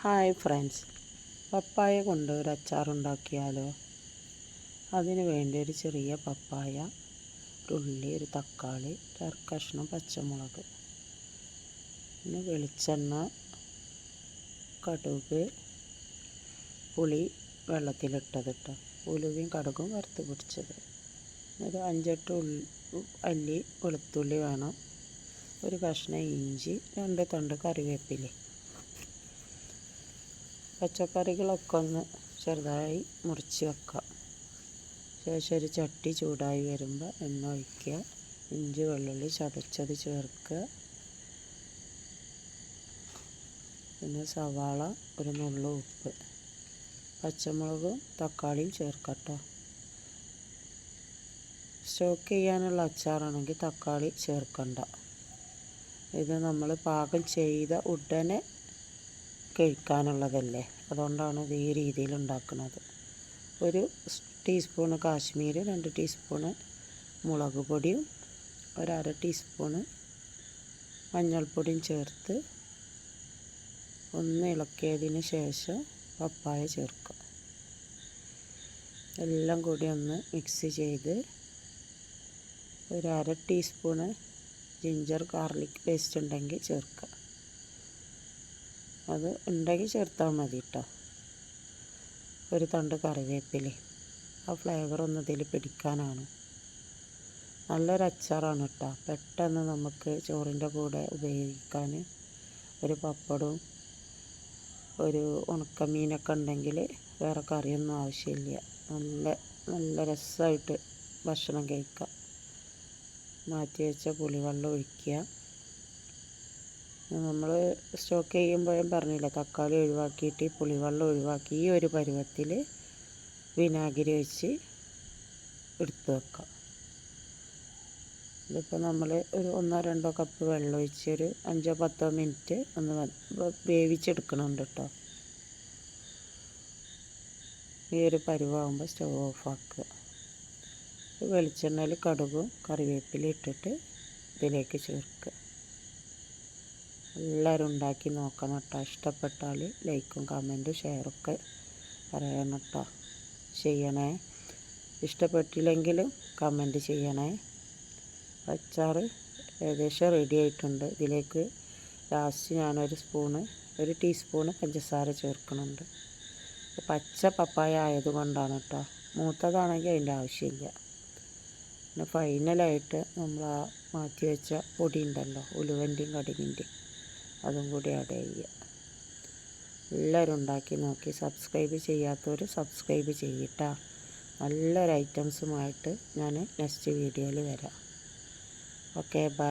Hi friends. പപ്പായ കൊണ്ട് ഒരു അച്ചാറുണ്ടാക്കിയാലോ? അതിന് വേണ്ടി ഒരു ചെറിയ പപ്പായ ഒരു ഉള്ളി ഒരു തക്കാളി ഒരു കഷ്ണം പച്ചമുളക് പിന്നെ വെളിച്ചെണ്ണ കടുക് പുളി വെള്ളത്തിലിട്ടതിട്ട് ഉലുവയും കടുകും വറുത്ത് പിടിച്ചത്. ഒരു അഞ്ചെട്ട് അല്ലി വെളുത്തുള്ളി വേണം. ഒരു കഷ്ണം ഇഞ്ചി രണ്ട് തണ്ട് കറിവേപ്പില. പച്ചക്കറികളൊക്കെ ഒന്ന് ചെറുതായി മുറിച്ച് വെക്കാം. ശേഷം ഒരു ചട്ടി ചൂടായി വരുമ്പോൾ എണ്ണ ഒഴിക്കുക. ഇഞ്ചി വെള്ളുള്ളി ചതച്ചത് ചേർക്കുക. പിന്നെ സവാള ഒരു നുള്ളു ഉപ്പ് പച്ചമുളകും തക്കാളിയും ചേർക്കട്ടോ സ്റ്റോക്ക് ചെയ്യാനുള്ള അച്ചാറാണെങ്കിൽ തക്കാളി ചേർക്കണ്ട. ഇത് നമ്മൾ പാകം ചെയ്ത ഉടനെ കഴിക്കാനുള്ളതല്ലേ? അതുകൊണ്ടാണ് ഇത് ഈ രീതിയിൽ ഉണ്ടാക്കുന്നത്. ഒരു ടീസ്പൂണ് കാശ്മീരി രണ്ട് ടീസ്പൂണ് മുളക് പൊടിയും ഒരര ടീസ്പൂണ് മഞ്ഞൾപ്പൊടിയും ചേർത്ത് ഒന്ന് ഇളക്കിയതിന് ശേഷം പപ്പായ ചേർക്കുക. എല്ലാം കൂടി ഒന്ന് മിക്സ് ചെയ്ത് ഒരു അര ടീസ്പൂണ് ജിഞ്ചർ ഗാർലിക് പേസ്റ്റ് ഉണ്ടെങ്കിൽ ചേർക്കുക. അത് ഉണ്ടെങ്കിൽ ചേർത്താൽ മതി കേട്ടോ ഒരു തണ്ട് കറിവേപ്പില. ആ ഫ്ലേവർ ഒന്ന് ഇതിൽ പിടിക്കാനാണ്. നല്ലൊരു അച്ചാറാണ് കേട്ടോ പെട്ടെന്ന് നമുക്ക് ചോറിന്റെ കൂടെ ഉപയോഗിക്കാൻ ഒരു പപ്പടവും ഒരു ഉണക്കമീനൊക്കെ ഉണ്ടെങ്കിൽ വേറെ കറിയൊന്നും ആവശ്യമില്ല. നല്ല നല്ല രസമായിട്ട് ഭക്ഷണം കഴിക്കാം. മാറ്റി വെച്ച പുളിവെള്ളം ഒഴിക്കുക. നമ്മൾ സ്റ്റോക്ക് ചെയ്യുമ്പോഴും പറഞ്ഞില്ല തക്കാളി ഒഴിവാക്കിയിട്ട് പുളിവെള്ളം ഒഴിവാക്കി ഈ ഒരു പരുവത്തിൽ വിനാഗിരി വെച്ച് എടുത്ത് വെക്കാം. ഇതിപ്പോൾ നമ്മൾ ഒരു ഒന്നോ രണ്ടോ കപ്പ് വെള്ളം ഒഴിച്ച് ഒരു അഞ്ചോ പത്തോ മിനിറ്റ് ഒന്ന് വേവിച്ചെടുക്കണുണ്ട് കേട്ടോ ഈ ഒരു പരുവാകുമ്പോൾ സ്റ്റവ് ഓഫാക്കുക വെളിച്ചെണ്ണയിൽ കടുകും കറിവേപ്പില ഇട്ടിട്ട് ഇതിലേക്ക് ചേർക്കുക. എല്ലാവരും ഉണ്ടാക്കി നോക്കണം കേട്ടോ. ഇഷ്ടപ്പെട്ടാൽ ലൈക്കും കമന്റും ഷെയറൊക്കെ പറയണം കേട്ടോ. ചെയ്യണേ. ഇഷ്ടപ്പെട്ടില്ലെങ്കിൽ കമന്റ് ചെയ്യണേ. അച്ചാർ ഏകദേശം റെഡി ആയിട്ടുണ്ട്. ഇതിലേക്ക് ലാസ്റ്റ് ഞാനൊരു സ്പൂണ് ഒരു ടീസ്പൂണ് പഞ്ചസാര ചേർക്കുന്നുണ്ട്. പച്ച പപ്പായ ആയതുകൊണ്ടാണ് കേട്ടോ. മൂത്തതാണെങ്കിൽ അതിന്റെ ആവശ്യമില്ല. പിന്നെ ഫൈനലായിട്ട് നമ്മൾ ആ മാറ്റി വെച്ച പൊടി ഉണ്ടല്ലോ ഉലുവന്റെയും കടുകിന്റെയും. അതും കൂടി ആഡ് ചെയ്യുക. എല്ലാവരും ഉണ്ടാക്കി നോക്കി സബ്സ്ക്രൈബ് ചെയ്യാത്തവർ സബ്സ്ക്രൈബ് ചെയ്യട്ടോ. നല്ലൊരു ഐറ്റംസുമായിട്ട് ഞാൻ നെക്സ്റ്റ് വീഡിയോയിൽ വരാം. Okay bye